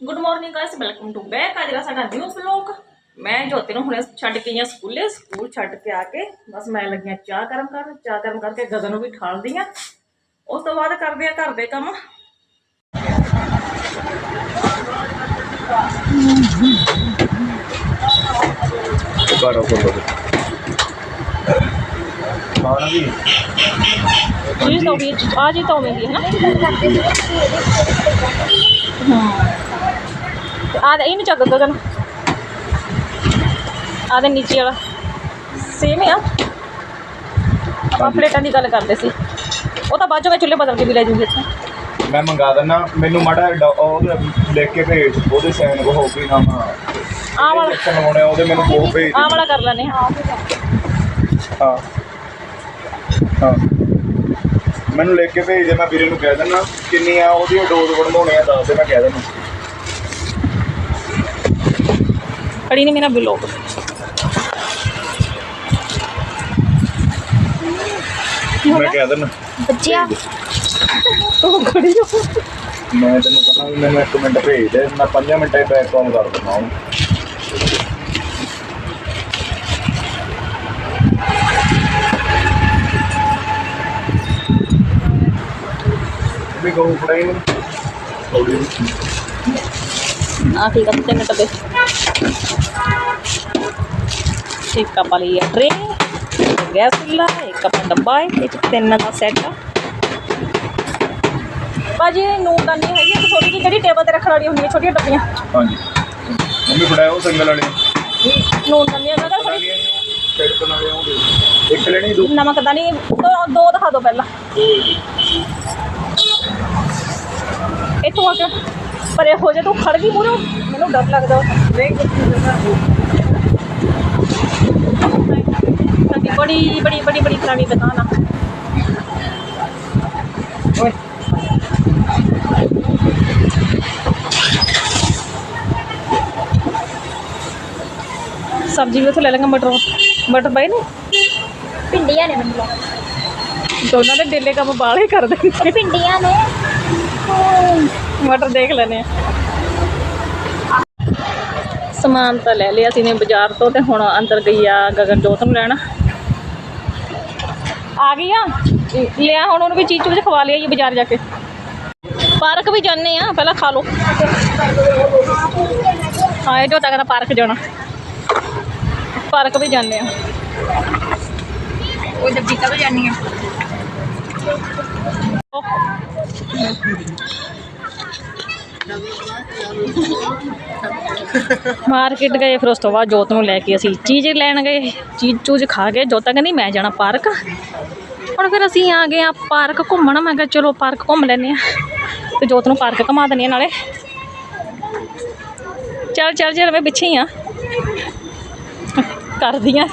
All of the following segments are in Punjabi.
good morning guys welcome to back ਅੱਜ ਦਾ ਸਾਡਾ ਨਿਊ ਵਲੌਗ ਮੈਂ ਜੋਤੀ ਨੂੰ ਹੁਣੇ ਛੱਡ ਕੇ ਆਈ ਹਾਂ ਸਕੂਲੇ ਸਕੂਲ ਛੱਡ ਕੇ ਆ ਕੇ ਬਸ ਮੈਂ ਲੱਗੀਆਂ ਚਾਹ ਗਰਮ ਕਰਨ ਚਾਹ ਗਰਮ ਕਰਕੇ ਗਗਨ ਨੂੰ ਵੀ ਠਾਲਦੀ ਆ ਉਸ ਤੋਂ ਬਾਅਦ ਕਰਦੇ ਆ ਘਰ ਦੇ ਕੰਮ ਬਾਰਾਂ ਕੋਲ ਖਾਣਾ ਵੀ ਚੀਜ਼ ਤਾਂ ਵੀ ਆ ਜੀ ਤਾਂ ਉਵੇਂ ਦੀ ਹੈ ਨਾ ਆ ਇਹਨੂੰ ਚੱਕ ਗਗਨ ਆ ਦੇ ਨੀਚੇ ਵਾਲਾ। ਸੇਮ ਆ। ਆਪਾਂ ਪਲੇਟਾਂ ਦੀ ਗੱਲ ਕਰਦੇ ਸੀ। ਉਹ ਤਾਂ ਬਾਅਦ ਚੋਂ ਮੈਂ ਚੁੱਲ੍ਹੇ ਬਦਲ ਕੇ ਵੀ ਲੈ ਜੂਗੀ ਇੱਥੇ। ਮੈਂ ਮੰਗਾ ਦਿੰਦਾ ਮੈਨੂੰ ਮਾੜਾ ਜਿਹਾ ਡ- ਉਹ ਲਿਖ ਕੇ ਭੇਜ ਉਹਦੇ ਸਾਈਨ ਕੋ ਹੋ ਗਈ ਨਾ ਆਹ ਵਾਲਾ। ਆ, ਉਹਦੇ ਮੈਨੂੰ ਉਹ ਭੇਜ ਆਹ ਵਾਲਾ ਕਰ ਲੈਨੇ ਹਾਂ। ਹਾਂ। ਹਾਂ। ਮੈਨੂੰ ਲਿਖ ਕੇ ਭੇਜ ਦੇ ਮੈਂ ਵੀਰੇ ਨੂੰ ਕਹਿ ਦਿੰਦਾ ਕਿੰਨੀ ਆ ਉਹਦੀ ਡੋਜ਼ ਬਣਵਾਉਣੀ ਆ ਦੱਸ ਦੇ ਮੈਂ ਕਹਿ ਦਿੰਦਾ ਖੜੀ ਨਹੀਂ ਮੇਰਾ ਬਲੌਗ ਮੈਂ ਕਹਿ ਦਿੰਦਾ ਬੱਚਿਆ ਤੂੰ ਖੜੀ ਹੋ ਮੈਂ ਤੈਨੂੰ ਕਹਿੰਦਾ ਵੀ ਮੈਨੂੰ ਇੱਕ ਮਿੰਟ ਭੇਜ ਦੇ ਮੈਂ 5 ਮਿੰਟਾਂ 'ਚ ਬੈਕ ਕਾਲ ਕਰ ਦਿੰਦਾ ਉਹਨੂੰ ਵੀ ਕਹੂੰ ਫੜਾਈ ਨੂੰ ਥੋੜੀ आखिरी कपते में तबे एक कप वाली है ट्रे गैस चूल्हा एक कप डब्बा है एक तो तीन का सेट है। भाजी नून दानी है तो छोटी जी जी टेबल पर रखने वाली होंगी छोटिया डब्बियाँ। हाँ जी। मम्मी बनाए वो संगल वाले नून दानी है ना थोड़ी एक लेनी दो। नमक दानी दो दो दिखा दो पहला। इतों आके ਪਰੇ ਹੋ ਜਾ ਤੂੰ ਖੜ ਗਈ ਮੂਰੇ ਮੈਨੂੰ ਡਰ ਲੱਗਦਾ। ਦੇਖ ਸਾਡੀ ਬੜੀ ਬੜੀ ਬੜੀ ਬੜੀ ਪੁਰਾਣੀ ਦੁਕਾਨ ਆ। ਓਏ। ਸਬਜ਼ੀ ਵੀ ਉੱਥੇ ਲੈ ਲਾਂਗਾ ਮਟਰ। ਮਟਰ ਪਏ ਨੇ? ਪਿੰਡੀਆਂ ਨੇ ਮੈਨੂੰ ਦੋਨਾਂ ਦੇ ਡੇਲੇ ਕੰਮ ਬਾਹਲੇ ਕਰ ਦਿੰਦੇ। ਪਿੰਡੀਆਂ ਨੇ। ਮਟਰ ਦੇਖ ਲੈਨੇ ਆ। ਸਮਾਨ ਤਾਂ ਲੈ ਲਿਆ ਸੀ ਨੇ ਬਾਜ਼ਾਰ ਤੋਂ ਤੇ ਹੁਣ ਅੰਦਰ ਗਈ ਆ ਗਗਨਜੋਤ ਨੂੰ ਲੈਣ। ਆ ਗਈ ਆ? ਲਿਆ ਹੁਣ ਉਹਨੂੰ ਵੀ ਚੀਜ਼ ਚੂਜ਼ ਖਵਾ ਲਿਆ ਜੀ ਬਾਜ਼ਾਰ ਜਾ ਕੇ। ਪਾਰਕ ਵੀ ਜਾਂਦੇ ਆ ਪਹਿਲਾਂ ਖਾ ਲਓ। ਹਾਂ ਇਹ ਜੋ ਤੱਕ ਪਾਰਕ ਜਾਣਾ। ਪਾਰਕ ਵੀ ਜਾਂਦੇ ਆ। ਉਹ ਜੱਬੀ ਕਦ ਜਾਨੀ ਆ। ਮਾਰਕੀਟ ਗਏ, ਫਿਰ ਉਸ ਤੋਂ ਬਾਅਦ ਜੋਤ ਨੂੰ ਲੈ ਕੇ ਅਸੀਂ ਚੀਜ਼ ਲੈਣ ਗਏ। ਚੀਜ਼ ਚੂਜ਼ ਖਾ ਕੇ ਜੋਤਾ ਕਹਿੰਦੀ, ਮੈਂ ਜਾਣਾ ਪਾਰਕ। ਹੁਣ ਫਿਰ ਅਸੀਂ ਆ ਗਏ ਆ ਪਾਰਕ ਘੁੰਮਣ। ਮੈਂ ਕਿਹਾ, ਚਲੋ ਪਾਰਕ ਘੁੰਮ ਲੈਨੇ ਆ ਤੇ ਜੋਤ ਨੂੰ ਪਾਰਕ ਘੁਮਾ ਦਿੰਦੇ ਆ ਨਾਲੇ। ਚੱਲ ਚੱਲ ਚੱਲ ਮੈਂ ਪਿੱਛੇ ਹੀ ਆ। ਕਰਦੀ ਆ।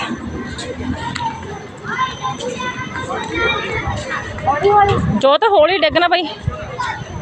ਜੋਤ ਹੌਲੀ ਡਿੱਗਣਾ ਬਈ।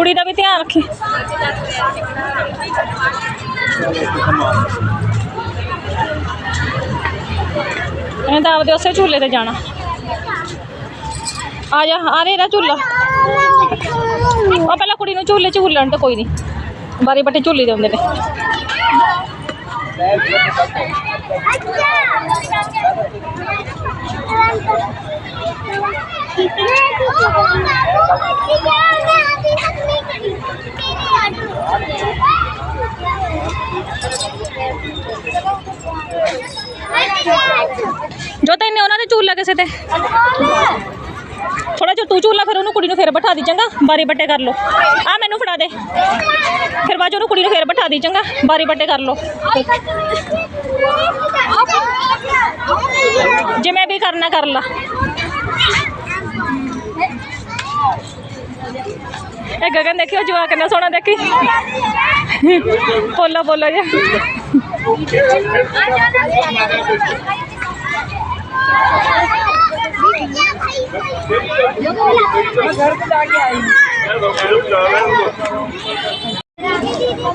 ਕੁੜੀ ਦਾ ਵੀ ਧਿਆਨ ਰੱਖੀ। ਇਹਨੇ ਤਾਂ ਆਪਦੇ ਉਸੇ ਝੂਲੇ ਤੇ ਜਾਣਾ। ਆ ਜਾ, ਆ ਰੇ ਇਹਦਾ ਝੂਲਾ। ਉਹ ਪਹਿਲਾਂ ਕੁੜੀ ਨੂੰ ਝੂਲੇ ਝੂਲਣ ਤਾਂ ਕੋਈ ਨਹੀਂ ਬਾਰੀ ਬੱਟੇ ਝੂਲੀ ਦੇ ਹੁੰਦੇ ਨੇ। ਜੋ ਤੈਨੇ ਉਹਨਾਂ ਦੇ ਝੂਲਾ ਕਿਸੇ ਤੇ ਥੋੜਾ ਜਿਹਾ ਤੂੰ ਝੂਲਾ ਫਿਰ ਉਹਨੂੰ ਕੁੜੀ ਨੂੰ ਫਿਰ ਬਿਠਾ ਦੀ ਚੰਗਾ ਬਾਰੀ ਬੱਟੇ ਕਰ ਲੋ ਆ ਮੈਨੂੰ ਫੜਾ ਦੇ ਫਿਰ ਬਾਅਦ 'ਚ ਉਹਨੂੰ ਕੁੜੀ ਨੂੰ ਫਿਰ ਬਿਠਾ ਦੀ ਚੰਗਾ ਬਾਰੀ ਬੱਟੇ ਕਰ ਲੋ ਜਿਵੇਂ ਵੀ ਕਰਨਾ ਕਰ ਲਾ ਇਹ ਗਗਨ ਦੇਖਿਓ ਜਵਾ ਕਿੰਨਾ ਸੋਹਣਾ ਦੇਖੀ। ਬੋਲੋ ਬੋਲੋ ਜੀ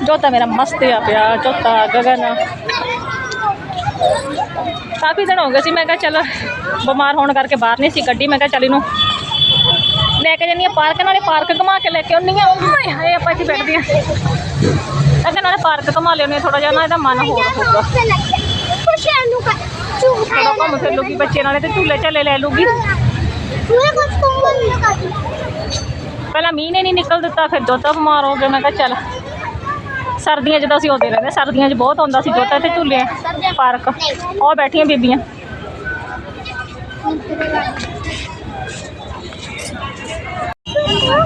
ਜੋਤਾ ਮੇਰਾ ਮਸਤ ਆ ਪਿਆ, ਜੋਤਾ, ਗਗਨ। ਕਾਫੀ ਦਿਨ ਹੋ ਗਏ ਸੀ, ਮੈਂ ਕਿਹਾ ਚੱਲ ਬਿਮਾਰ ਹੋਣ ਕਰਕੇ ਬਾਹਰ ਨਹੀਂ ਸੀ ਕੱਢੀ, ਮੈਂ ਕਿਹਾ ਚੱਲ ਇਹਨੂੰ ਲੈ ਕੇ ਜਾਂਦੀ ਆ ਪਾਰਕ, ਨਾਲੇ ਪਾਰਕ ਘੁਮਾ ਕੇ ਲੈ ਕੇ ਆਉਂਦੀ ਆ। ਹਾਏ ਹਾਏ, ਆਪਾਂ ਇੱਥੇ ਬੈਠਦੇ ਆ। ਅਗਰ ਨਾਲੇ ਪਾਰਕ ਘੁਮਾ ਲਿਆਉਂਦੇ ਥੋੜਾ ਜਿਹਾ ਨਾ ਇਹਦਾ ਮਨ ਹੋਰ ਹੋਊਗਾ। ਥੋੜਾ ਘੁੰਮ ਫਿਰ ਲੂਗੀ ਬੱਚੇ ਨਾਲੇ ਤੇ ਝੂਲੇ ਝਾਲੇ ਲੈ ਲੂਗੀ ਪਹਿਲਾਂ ਮੀਂਹ ਨੇ ਨਹੀਂ ਨਿਕਲ ਦਿੱਤਾ, ਫਿਰ ਜੋਤਾ ਬਿਮਾਰ ਹੋ ਗਿਆ ਮੈਂ ਕਿਹਾ ਚੱਲ। ਸਰਦੀਆਂ 'ਚ ਤਾਂ ਅਸੀਂ ਆਉਂਦੇ ਰਹਿੰਦੇ, ਸਰਦੀਆਂ 'ਚ ਬਹੁਤ ਆਉਂਦਾ ਸੀ ਜੋਤਾ ਤੇ ਝੂਲੇ। ਪਾਰਕ, ਉਹ ਬੈਠੀਆਂ ਬੀਬੀਆਂ।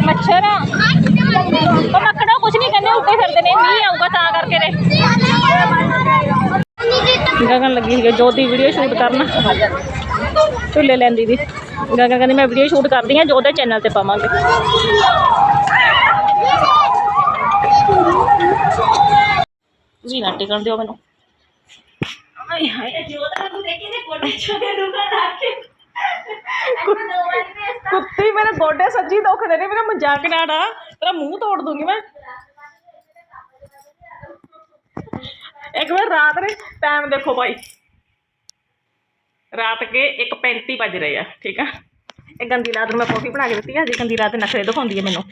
ਫਿਰ ਰੁੱਸ ਗਿਆ ਮੇਰਾ ਜੋਤਾ ਰੁੱਸਿਆ ਬੈਠਾ ਕਹਿੰਦਾ ਮੈਂ ਝੂਲੇ ਲੈਣੇ ਨੇ। ਮੱਛਰ ਉਹ ਮੱਕੜਾ ਕੁਝ ਨਹੀਂ ਕਹਿੰਦੇ ਉੱਤੇ ਫਿਰਦੇ ਨੇ ਮੀਂਹ ਆਊਗਾ ਤਾਂ ਕਰਕੇ ਨੇ ਗਗਨ ਲੱਗੀ ਸੀ ਜੋਤ ਦੀ ਵੀਡੀਓ ਸ਼ੂਟ ਕਰਨ ਝੂਲੇ ਲੈਂਦੀ ਦੀ ਗਗਨ ਕਹਿੰਦੀ ਮੈਂ ਵੀਡੀਓ ਸ਼ੂਟ ਕਰਦੀ ਹਾਂ ਜੋਤ ਦੇ ਚੈਨਲ ਤੇ ਪਾਵਾਂਗੇ ਤੁਸੀਂ ਨਾ ਟਿਕਣ ਦਿਓ ਮੈਨੂੰ ਆਏ ਹਾਏ ਜੋਤ ਨੂੰ ਦੇਖੀ ਨੇ ਗੋਡੇ ਛੋਟੇ ਰੁਕਾ ਲਾ मेरा गोडे सच्ची दुखते ने मेरा मज़ाक ना उड़ा तेरा मुँह तोड़ दूँगी मैं। एक बार रात ने टाइम देखो भाई। रात के एक पैंती बज रहे हैं, ठीक है? एक गंदी रात मैं कॉफ़ी बना के दी है, गंदी रात नखरे दिखाती है मैनू।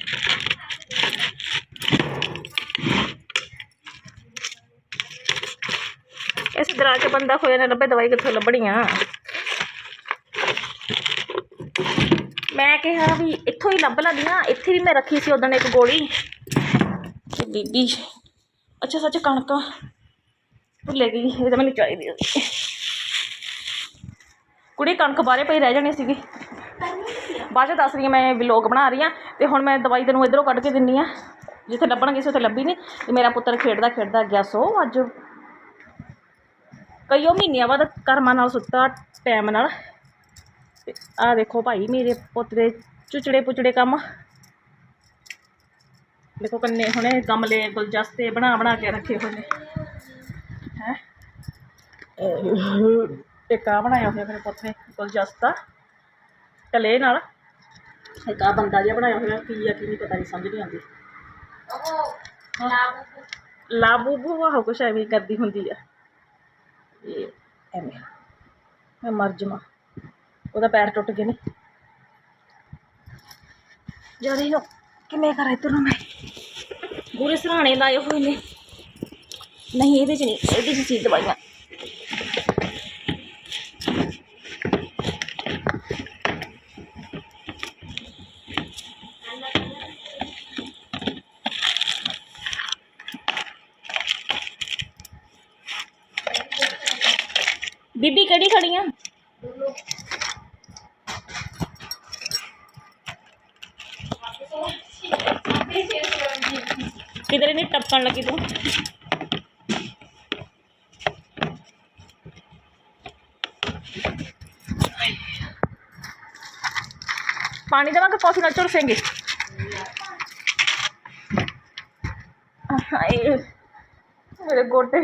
इस दराज बंदा खोया ना लभे दवाई कितों लभनी है? ਮੈਂ ਕਿਹਾ ਵੀ ਇੱਥੋਂ ਹੀ ਲੱਭ ਲੈਂਦੀ ਆ ਇੱਥੇ ਵੀ ਮੈਂ ਰੱਖੀ ਸੀ ਉਦੋਂ ਇੱਕ ਗੋਲੀ। ਤੇ ਬੀਬੀ, ਅੱਛਾ ਸੱਚ ਕਣਕ ਭੁੱਲੇ ਗਈ, ਇਹ ਤਾਂ ਮੈਨੂੰ ਚਾਹੀਦੀ ਸੀ ਕੁੜੀ ਕਣਕ ਬਾਰੇ ਪਈ ਰਹਿ ਜਾਣੀ ਸੀਗੀ। ਬਾਅਦ ਚ ਦੱਸ ਰਹੀ ਹਾਂ, ਮੈਂ ਵਲੋਗ ਬਣਾ ਰਹੀ ਹਾਂ, ਤੇ ਹੁਣ ਮੈਂ ਦਵਾਈ ਤੈਨੂੰ ਇਧਰੋਂ ਕੱਢ ਕੇ ਦਿੰਨੀ ਆ। ਜਿੱਥੇ ਲੱਭਣਗੇ ਸੀ, ਉੱਥੇ ਲੱਭੀ ਨਹੀਂ ਤੇ ਮੇਰਾ ਪੁੱਤਰ ਖੇਡਦਾ ਖੇਡਦਾ ਗਿਆ ਸੋ ਅੱਜ। ਕਈਓ ਮਹੀਨਿਆਂ ਬਾਅਦ ਕਰਮਾਂ ਨਾਲ ਸੁੱਤਾ ਟਾਈਮ ਨਾਲ। आ देखो भाई, मेरे पोतरे चुचड़े पुचड़े कम देखो कन्ने हमने गमले, गुलजस्ते बना बना के रखे हुए हैं? एक आ बनाया हुआ मेरे पोतरे, गुलजस्ता। कले न एक आ बंदा जहा बनाया हुआ की है कि नहीं पता नहीं समझ नहीं आती हाँ। लाबूबू आहो कुछ एवं करती होंगी है मर जावा। ਉਹਦਾ ਪੈਰ ਟੁੱਟ ਗਿਆ ਨਹੀਂ ਜਰੀ ਨੂੰ ਕਿਵੇਂ ਕਰਾਂ ਇੱਧਰ ਨੂੰ ਮੈਂ? ਪੂਰੇ ਸਰਾਣੇ ਲਾਏ ਹੋਏ ਨੇ। ਨਹੀਂ, ਇਹਦੇ ਚ ਨਹੀਂ, ਇਹਦੇ ਚ ਸੀ ਦਵਾਈਆਂ। ਬੀਬੀ ਕਿਹੜੀ ਖੜੀਆਂ किधर नहीं टपकन लगी तू? पानी देवे कॉफ़ी ना ना चुड़सेंगे मेरे गोटे।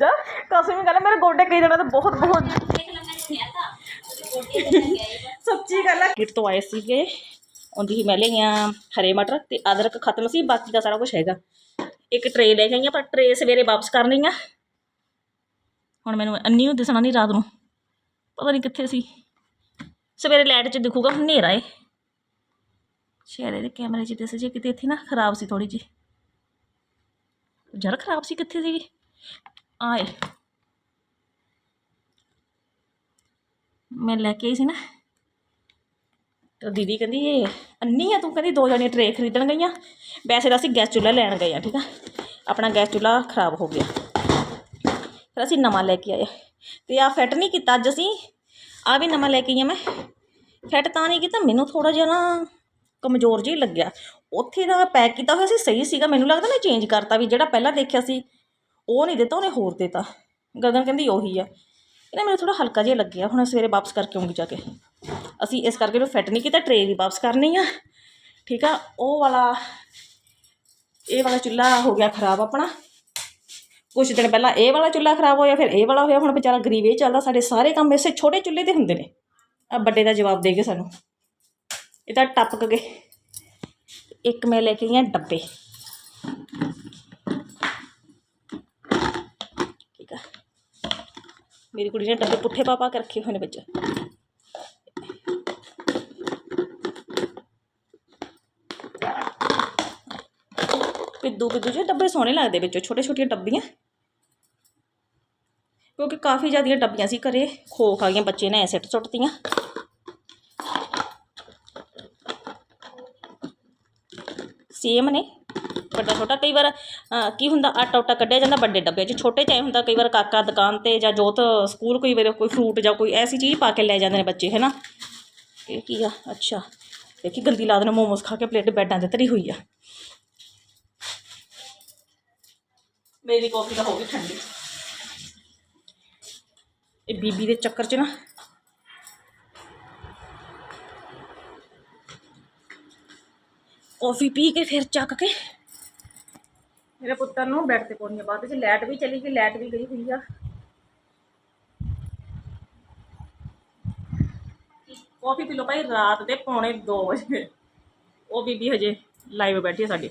जा कसम गल मेरे गोटे कई देना तो बहुत बहुत ਗੱਲ ਹੈ ਕਿਟ ਤੋਂ ਆਏ ਸੀਗੇ, ਉਹਦੀ ਹੀ ਮੈਂ ਲਈਆਂ ਹਰੇ ਮਟਰ ਤੇ ਅਦਰਕ ਖਤਮ ਸੀ, ਬਾਕੀ ਦਾ ਸਾਰਾ ਕੁਝ ਹੈਗਾ। ਇੱਕ ਟਰੇ ਲੈ ਗਈਆਂ ਪਰ ਟਰੇ ਸਵੇਰੇ ਵਾਪਸ ਕਰਨੀ ਆ। ਹੁਣ ਮੈਨੂੰ ਅੰਨੀ ਨੂੰ ਦਿਸਣਾ ਨਹੀਂ ਰਾਤ ਨੂੰ, ਪਤਾ ਨਹੀਂ ਕਿੱਥੇ ਸੀ। ਸਵੇਰੇ ਲਾਈਟ 'ਚ ਦਿਖੂਗਾ, ਹਨੇਰਾ ਏ। ਸ਼ਾਇਦ ਇਹਦੇ ਕੈਮਰੇ 'ਚ ਦਿਸ ਜੇ ਕਿਤੇ ਇੱਥੇ ਨਾ ਖਰਾਬ ਸੀ ਥੋੜੀ ਜੀ ਜਰਾ ਖਰਾਬ ਸੀ ਕਿੱਥੇ ਸੀਗੀ? ਆਏ ਮੈਂ ਲੈ ਕੇ ਆਈ ਸੀ ਨਾ ਤਾਂ ਦੀਦੀ ਕਹਿੰਦੀ ਇਹ ਅੰਨੀ ਆ, ਤੂੰ ਕਹਿੰਦੀ ਦੋ ਜਣੇ ਟਰੇ ਖਰੀਦਣ ਗਈਆਂ। ਵੈਸੇ ਤਾਂ ਅਸੀਂ ਗੈਸ ਚੁੱਲ੍ਹਾ ਲੈਣ ਗਏ ਆ, ਠੀਕ ਆ? ਆਪਣਾ ਗੈਸ ਚੁੱਲ੍ਹਾ ਖਰਾਬ ਹੋ ਗਿਆ। ਫਿਰ ਅਸੀਂ ਨਵਾਂ ਲੈ ਕੇ ਆਏ। ਤੇ ਆ ਫਿੱਟ ਨਹੀਂ ਕੀਤਾ ਅੱਜ ਅਸੀਂ ਆ ਵੀ ਨਵਾਂ ਲੈ ਕੇ ਆਈਆਂ ਮੈਂ। ਫਿੱਟ ਤਾਂ ਨਹੀਂ ਕੀਤਾ, ਮੈਨੂੰ ਥੋੜਾ ਜਿਹਾ ਨਾ ਕਮਜ਼ੋਰ ਜਿਹਾ ਲੱਗਿਆ। ਉੱਥੇ ਦਾ ਪੈਕ ਕੀਤਾ ਹੋਇਆ ਸੀ, ਸਹੀ ਸੀਗਾ। ਮੈਨੂੰ ਲੱਗਦਾ ਨਾ ਚੇਂਜ ਕਰਤਾ ਵੀ, ਜਿਹੜਾ ਪਹਿਲਾਂ ਦੇਖਿਆ ਸੀ, ਉਹ ਨਹੀਂ ਦਿੱਤਾ, ਉਹਨੇ ਹੋਰ ਦਿੱਤਾ। ਗਗਨ ਕਹਿੰਦੀ ਉਹੀ ਆ। ਇਹਨੇ ਮੈਨੂੰ ਥੋੜਾ ਹਲਕਾ ਜਿਹਾ ਲੱਗਿਆ, ਹੁਣ ਸਵੇਰੇ ਵਾਪਸ ਕਰਕੇ ਆਉਂਗੀ ਜਾ ਕੇ। ਅਸੀਂ ਇਸ ਕਰਕੇ ਉਹ ਫਿੱਟ ਨਹੀਂ ਕੀਤਾ, ਟਰੇ ਵੀ ਵਾਪਸ ਕਰਨੀ ਆ। ਠੀਕ ਆ, ਉਹ ਵਾਲਾ, ਇਹ ਵਾਲਾ ਚੁੱਲ੍ਹਾ ਹੋ ਗਿਆ ਖਰਾਬ ਆਪਣਾ। ਕੁਛ ਦਿਨ ਪਹਿਲਾਂ ਇਹ ਵਾਲਾ ਚੁੱਲ੍ਹਾ ਖਰਾਬ ਹੋਇਆ, ਫਿਰ ਇਹ ਵਾਲਾ ਹੋਇਆ, ਹੁਣ ਵਿਚਾਰਾ ਗਰੀਬ ਇਹ ਚੱਲਦਾ, ਸਾਡੇ ਸਾਰੇ ਕੰਮ ਇਸੇ ਛੋਟੇ ਚੁੱਲ੍ਹੇ ਦੇ ਹੁੰਦੇ ਨੇ। ਆ ਵੱਡੇ ਦਾ ਜਵਾਬ ਦੇ ਗਏ ਸਾਨੂੰ। ਇਹ ਤਾਂ ਟੱਪਕ ਗਏ। ਇੱਕ ਮੈਂ ਲੈ ਕੇ ਆਈ ਹਾਂ ਡੱਬੇ। मेरी कुड़ी ने डब्बे पुट्ठे पा पा के रखे हुए बच्चे पिद्दू पिद्दू जो डब्बे सोहने लगते बच्चों छोटे छोटे डब्बिया। क्योंकि काफ़ी ज़्यादा डब्बिया सी घरे खो खा गई बच्चे ने सट सुट दी सेम ने। ਵੱਡਾ ਛੋਟਾ ਕਈ ਵਾਰ ਅਹ, ਕੀ ਹੁੰਦਾ ਆਟਾ ਉਟਾ ਕੱਢਿਆ ਜਾਂਦਾ ਵੱਡੇ ਡੱਬੇ 'ਚ ਛੋਟੇ 'ਚ ਐ ਹੁੰਦਾ ਕਈ ਵਾਰ ਕਾਕਾ ਦੁਕਾਨ ਤੇ ਜਾਂ ਜੋਤ ਸਕੂਲ ਕੋਈ ਵਾਰ ਕੋਈ ਫਰੂਟ ਜਾਂ ਕੋਈ ਐਸੀ ਚੀਜ਼ ਪਾ ਕੇ ਲੈ ਜਾਂਦੇ ਨੇ ਬੱਚੇ ਹੈ ਨਾ ਇਹ ਕੀ ਆ ਅੱਛਾ ਦੇਖੀ ਗੰਦੀ ਲਾਦ ਨੇ ਮੋਮੋਸ ਖਾ ਕੇ ਪਲੇਟ ਬੈਡਾਂ ਤੇ ਧਰੀ ਹੋਈ ਆ ਮੇਰੀ ਕਾਫੀ ਤਾਂ ਹੋ ਗਈ ਠੰਡੀ ਇਹ ਬੀਬੀ ਦੇ ਚੱਕਰ 'ਚ ਨਾ ਕੌਫੀ ਪੀ ਕੇ ਫਿਰ ਚੱਕ ਕੇ ਮੇਰੇ ਪੁੱਤਰ ਨੂੰ ਬੈੱਡ ਤੇ ਪਾਉਣੀ ਆ ਬਾਅਦ ਵਿੱਚ, ਲਾਈਟ ਵੀ ਚਲੀ ਗਈ, ਲਾਈਟ ਵੀ ਗਈ ਹੋਈ ਆ। ਕੌਫੀ ਪੀ ਲਓ ਭਾਈ, ਰਾਤ ਦੇ ਪੌਣੇ 2 ਵਜੇ। ਉਹ ਬੀਬੀ ਹਜੇ ਲਾਈਵ ਬੈਠੀ ਆ ਸਾਡੇ।